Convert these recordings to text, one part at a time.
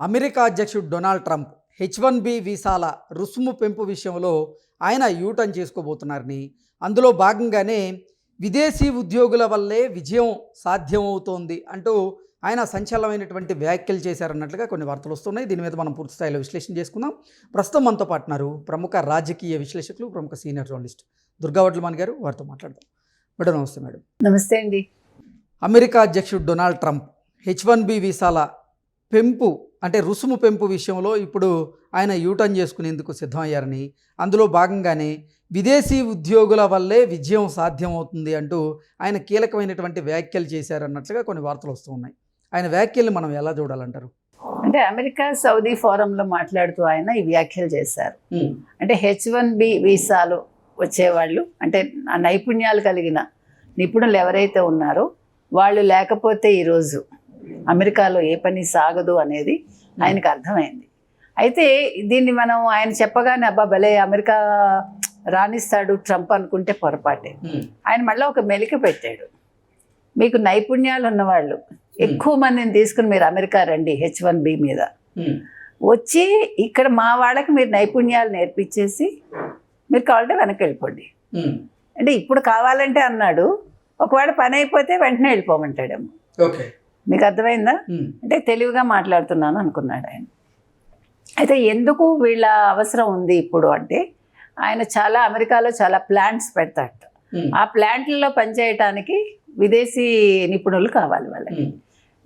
America అధ్యక్షుడు Donald Trump H one B వీసాల రుసుము పెంపు విషయంలో ఆయన యూటర్న్ చేసుకోబోతున్నారని. అందులో భాగంగానే విదేశీ ఉద్యోగుల వల్లే విజయం సాధ్యమవుతోంది అంటూ ఆయన సంచలనమైనటువంటి వ్యాఖ్యలు చేశారన్నట్లుగా కొన్ని వార్తలు వస్తున్నాయి. దీని మీద మనం పూర్తి స్థాయిలో విశ్లేషణ చేసుకుందాం. ప్రస్తుతం మనతో పాటున్నారు ప్రముఖ రాజకీయ విశ్లేషకులు ప్రముఖ సీనియర్ జర్నలిస్ట్ దుర్గా వడ్లమాన్ గారు. వారితో మాట్లాడదాం. మేడం నమస్తే మేడం. నమస్తే అండి. అమెరికా అధ్యక్షుడు Donald Trump H one B వీసాల పెంపు అంటే రుసుము పెంపు విషయంలో ఇప్పుడు ఆయన యూటర్న్ చేసుకునేందుకు సిద్ధమయ్యారని అందులో భాగంగానే విదేశీ ఉద్యోగుల వల్లే విజయం సాధ్యమవుతుంది అంటూ ఆయన కీలకమైనటువంటి వ్యాఖ్యలు చేశారన్నట్లుగా కొన్ని వార్తలు వస్తూ ఉన్నాయి. ఆయన వ్యాఖ్యల్ని మనం ఎలా చూడాలంటారు? అంటే అమెరికా సౌదీ ఫోరంలో మాట్లాడుతూ ఆయన ఈ వ్యాఖ్యలు చేశారు. అంటే హెచ్ వన్ బి వీసాలు వచ్చేవాళ్ళు అంటే నైపుణ్యాలు కలిగిన నిపుణులు ఎవరైతే ఉన్నారో వాళ్ళు లేకపోతే ఈరోజు అమెరికాలో ఏ పని సాగదు అనేది ఆయనకు అర్థమైంది. అయితే దీన్ని మనం ఆయన చెప్పగానే అబ్బా భలే అమెరికా రాణిస్తాడు ట్రంప్ అనుకుంటే పొరపాటే. ఆయన మళ్ళీ ఒక మెలిక పెట్టాడు. మీకు నైపుణ్యాలు ఉన్నవాళ్ళు ఎక్కువ మందిని తీసుకుని మీరు అమెరికా రండి హెచ్ వన్ బి మీద. వచ్చి ఇక్కడ మా వాళ్ళకి మీరు నైపుణ్యాలు నేర్పించేసి మీరు కావాలంటే వెనక్కి వెళ్ళిపోండి. అంటే ఇప్పుడు కావాలంటే అన్నాడు ఒకవేళ పని అయిపోతే వెంటనే వెళ్ళిపోమంటాడేమో. ఓకే. మీకు అర్థమైందా? అంటే తెలివిగా మాట్లాడుతున్నాను అనుకున్నాడు ఆయన. అయితే ఎందుకు వీళ్ళ అవసరం ఉంది ఇప్పుడు అంటే ఆయన చాలా అమెరికాలో చాలా ప్లాంట్స్ పెడతాడు ఆ ప్లాంట్లలో పనిచేయటానికి విదేశీ నిపుణులు కావాలి వాళ్ళకి.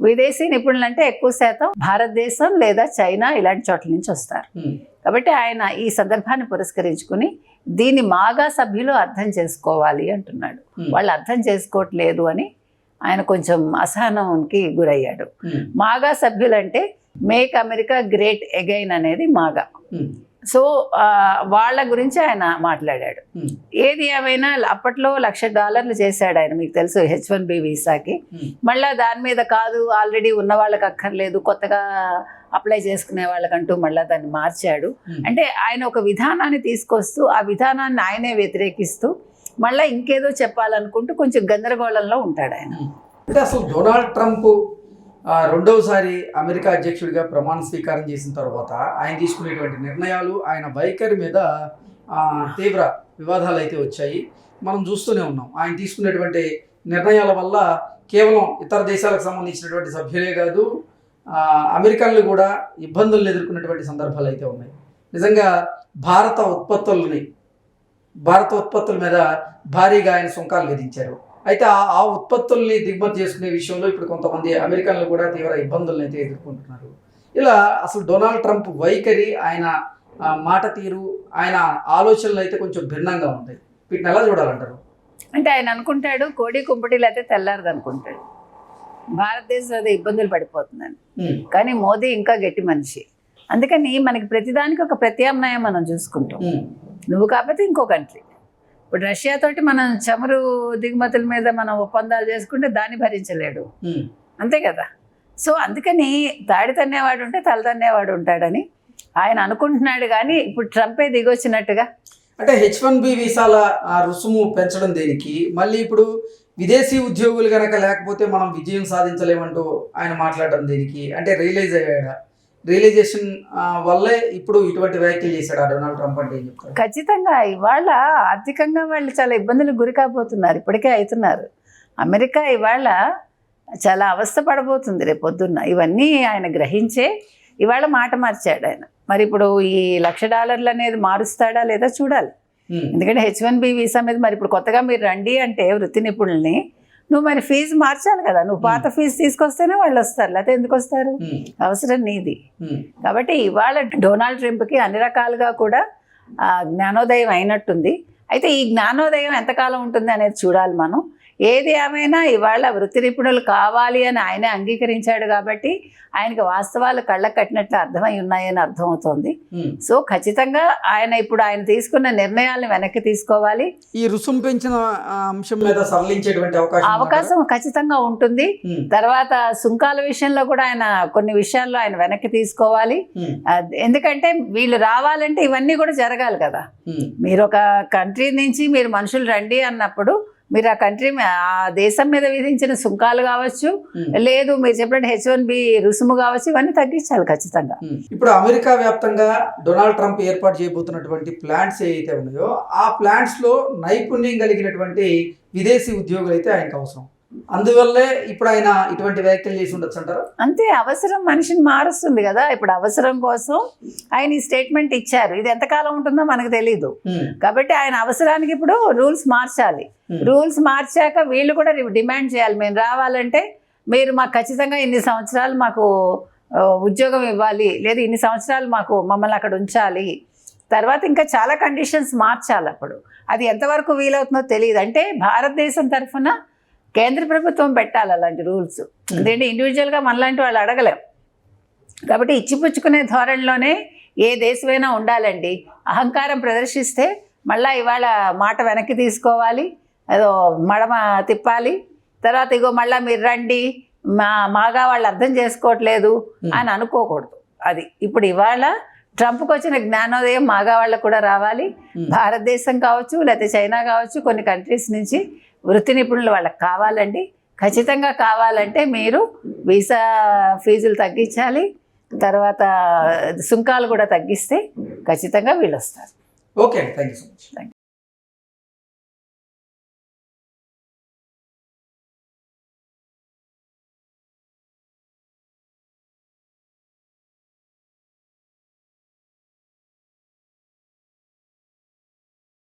విదేశీ నిపుణులు అంటే ఎక్కువ శాతం భారతదేశం లేదా చైనా ఇలాంటి చోట్ల నుంచి వస్తారు. కాబట్టి ఆయన ఈ సందర్భాన్ని పురస్కరించుకుని దీన్ని మాగా సభ్యులు అర్థం చేసుకోవాలి అంటున్నాడు. వాళ్ళు అర్థం చేసుకోవట్లేదు అని ఆయన కొంచెం అసహనంకి గురయ్యాడు. మాగా సభ్యులంటే మేక్ అమెరికా గ్రేట్ అగైన్ అనేది మాగా సో ఆ, వాళ్ళ గురించి ఆయన మాట్లాడాడు. ఏది ఏమైనా అప్పట్లో లక్ష డాలర్లు చేశాడు ఆయన మీకు తెలుసు హెచ్ వన్ బి వీసాకి. మళ్ళా దాని మీద కాదు ఆల్రెడీ ఉన్న వాళ్ళకి అక్కర్లేదు కొత్తగా అప్లై చేసుకునే వాళ్ళకంటూ మళ్ళీ దాన్ని మార్చాడు. అంటే ఆయన ఒక విధానాన్ని తీసుకొస్తూ ఆ విధానాన్ని ఆయనే వ్యతిరేకిస్తూ మళ్ళీ ఇంకేదో చెప్పాలనుకుంటూ కొంచెం గందరగోళంలో ఉంటాడు ఆయన. అంటే అసలు డొనాల్డ్ ట్రంప్ రెండవసారి అమెరికా అధ్యక్షుడిగా ప్రమాణ స్వీకారం చేసిన తర్వాత ఆయన తీసుకునేటువంటి నిర్ణయాలు ఆయన వైఖరి మీద తీవ్ర వివాదాలు అయితే వచ్చాయి. మనం చూస్తూనే ఉన్నాం. ఆయన తీసుకునేటువంటి నిర్ణయాల వల్ల కేవలం ఇతర దేశాలకు సంబంధించినటువంటి సభ్యులే కాదు అమెరికన్లు కూడా ఇబ్బందులను ఎదుర్కొన్నటువంటి సందర్భాలు అయితే ఉన్నాయి. నిజంగా భారత ఉత్పత్తులని భారత ఉత్పత్తుల మీద భారీగా ఆయన సుంకాలు విధించారు. అయితే ఆ ఉత్పత్తుల్ని దిగుమతి చేసుకునే విషయంలో ఇప్పుడు కొంతమంది అమెరికన్లు కూడా తీవ్ర ఇబ్బందులను అయితే ఎదుర్కొంటున్నారు. ఇలా అసలు డొనాల్డ్ ట్రంప్ వైఖరి ఆయన మాట తీరు ఆయన ఆలోచనలు అయితే కొంచెం భిన్నంగా ఉంటాయి వీటిని ఎలా చూడాలంటారు? అంటే ఆయన అనుకుంటాడు కోడి కుంపటీలు అయితే తెల్లారదు అనుకుంటాడు. భారతదేశం అదే ఇబ్బందులు పడిపోతుందని. కానీ మోదీ ఇంకా గట్టి మనిషి. అందుకని మనకి ప్రతిదానికి ఒక ప్రత్యామ్నాయం మనం చూసుకుంటాం. నువ్వు కాకపోతే ఇంకో కంట్రీ ఇప్పుడు రష్యా తోటి మనం చమురు దిగుమతుల మీద మనం ఒప్పందాలు చేసుకుంటే దాన్ని భరించలేడు. అంతే కదా? సో అందుకని తాడి తన్నేవాడు ఉంటే తల తన్నేవాడు ఉంటాడని ఆయన అనుకుంటున్నాడు కానీ ఇప్పుడు ట్రంపే దిగొచ్చినట్టుగా. అంటే హెచ్ వన్ బి వీసాల ఆ, రుసుము పెంచడం దేనికి? మళ్ళీ ఇప్పుడు విదేశీ ఉద్యోగులు గనక లేకపోతే మనం విజయం సాధించలేమంటూ ఆయన మాట్లాడడం దేనికి? అంటే రియలైజ్ అయ్యాడా? రియలైజేషన్ వల్లే ఇప్పుడు ఇటువంటి వ్యాఖ్యలు చేశాడు డొనాల్డ్ ట్రంప్ అంటే ఏం చెప్తారు ఖచ్చితంగా ఇవాళ ఆర్థికంగా వాళ్ళు చాలా ఇబ్బందులకు గురి కాబోతున్నారు ఇప్పటికే అవుతున్నారు. అమెరికా ఇవాళ చాలా అవస్థ పడబోతుంది రేపు పొద్దున్న ఇవన్నీ ఆయన గ్రహించే ఇవాళ మాట మార్చాడు ఆయన. మరి ఇప్పుడు ఈ లక్ష డాలర్లు అనేది మారుస్తాడా లేదా చూడాలి. ఎందుకంటే హెచ్ వన్ బి వీసా మీద మరి ఇప్పుడు కొత్తగా మీరు రండి అంటే వృత్తి నిపుణుల్ని నువ్వు మరి ఫీజు మార్చాలి కదా. నువ్వు పాత ఫీజు తీసుకొస్తేనే వాళ్ళు వస్తారు. లేకపోతే ఎందుకు వస్తారు? అవసరం నీది. కాబట్టి ఇవాళ డొనాల్డ్ ట్రంప్కి అన్ని రకాలుగా కూడా జ్ఞానోదయం అయినట్టుంది. అయితే ఈ జ్ఞానోదయం ఎంతకాలం ఉంటుంది అనేది చూడాలి మనం. ఏది ఏమైనా ఇవాళ వృత్తి నిపుణులు కావాలి అని ఆయనే అంగీకరించాడు కాబట్టి ఆయనకి వాస్తవాలు కళ్ళకు కట్టినట్లు అర్థమై ఉన్నాయని అర్థమవుతోంది. సో ఖచ్చితంగా ఆయన ఇప్పుడు ఆయన తీసుకున్న నిర్ణయాలను వెనక్కి తీసుకోవాలి. ఈ రుసుము పెంచిన అంశం మీద అవకాశం ఖచ్చితంగా ఉంటుంది. తర్వాత సుంకాల విషయంలో కూడా ఆయన కొన్ని విషయాల్లో ఆయన వెనక్కి తీసుకోవాలి. ఎందుకంటే వీళ్ళు రావాలంటే ఇవన్నీ కూడా జరగాలి కదా. మీరు ఒక కంట్రీ నుంచి మీరు మనుషులు రండి అన్నప్పుడు మీరు ఆ కంట్రీ ఆ దేశం మీద విధించిన సుంకాలు కావచ్చు. లేదు మీరు చెప్పినట్టు హెచ్ వన్ బి రుసుము కావచ్చు ఇవన్నీ తగ్గించాలి ఖచ్చితంగా. ఇప్పుడు అమెరికా వ్యాప్తంగా డొనాల్డ్ ట్రంప్ ఏర్పాటు చేయబోతున్నటువంటి ప్లాంట్స్ ఏవైతే ఉన్నాయో ఆ ప్లాంట్స్లో నైపుణ్యం కలిగినటువంటి విదేశీ ఉద్యోగులు అయితే ఆయనకు అవసరం అందువల్లే ఇప్పుడు ఆయన ఇటువంటి వ్యాఖ్యలు చేసి ఉండొచ్చు అంటారు అంతే అవసరం మనిషిని మారుస్తుంది కదా. ఇప్పుడు అవసరం కోసం ఆయన ఈ స్టేట్మెంట్ ఇచ్చారు. ఇది ఎంతకాలం ఉంటుందో మనకు తెలియదు కాబట్టి ఆయన అవసరానికి ఇప్పుడు రూల్స్ మార్చాలి. రూల్స్ మార్చాక వీళ్ళు కూడా డిమాండ్ చేయాలి. మేము రావాలంటే మీరు మాకు ఖచ్చితంగా ఇన్ని సంవత్సరాలు మాకు ఉద్యోగం ఇవ్వాలి. లేదా ఇన్ని సంవత్సరాలు మాకు మమ్మల్ని అక్కడ ఉంచాలి. తర్వాత ఇంకా చాలా కండిషన్స్ మార్చాలి అప్పుడు. అది ఎంతవరకు వీలవుతుందో తెలియదు. అంటే భారతదేశం తరఫున కేంద్ర ప్రభుత్వం పెట్టాలి అలాంటి రూల్స్. ఎందుకంటే ఇండివిజువల్గా మనలాంటి వాళ్ళు అడగలేం. కాబట్టి ఇచ్చిపుచ్చుకునే ధోరణిలోనే ఏ దేశమైనా ఉండాలండి. అహంకారం ప్రదర్శిస్తే మళ్ళీ ఇవాళ మాట వెనక్కి తీసుకోవాలి. ఏదో మడమ తిప్పాలి. తర్వాత ఇగో మళ్ళీ మీరు రండి. మా మాగా వాళ్ళు అర్థం చేసుకోవట్లేదు అని అనుకోకూడదు. అది ఇప్పుడు ఇవాళ ట్రంప్కి వచ్చిన జ్ఞానోదయం మాగా వాళ్ళకు కూడా రావాలి. భారతదేశం కావచ్చు లేకపోతే చైనా కావచ్చు కొన్ని కంట్రీస్ నుంచి వృత్తి నిపుణులు వాళ్ళకి కావాలండి. ఖచ్చితంగా కావాలంటే మీరు వీసా ఫీజులు తగ్గించాలి. తర్వాత సుంకాలు కూడా తగ్గిస్తే ఖచ్చితంగా వీళ్ళు వస్తారు. Okay thank you so much.